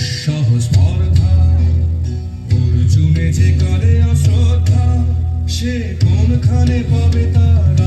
দুঃসহ স্পর্ধা অর্জুনে যে করে অশ্রদ্ধা সে কোনখানে পাবে তার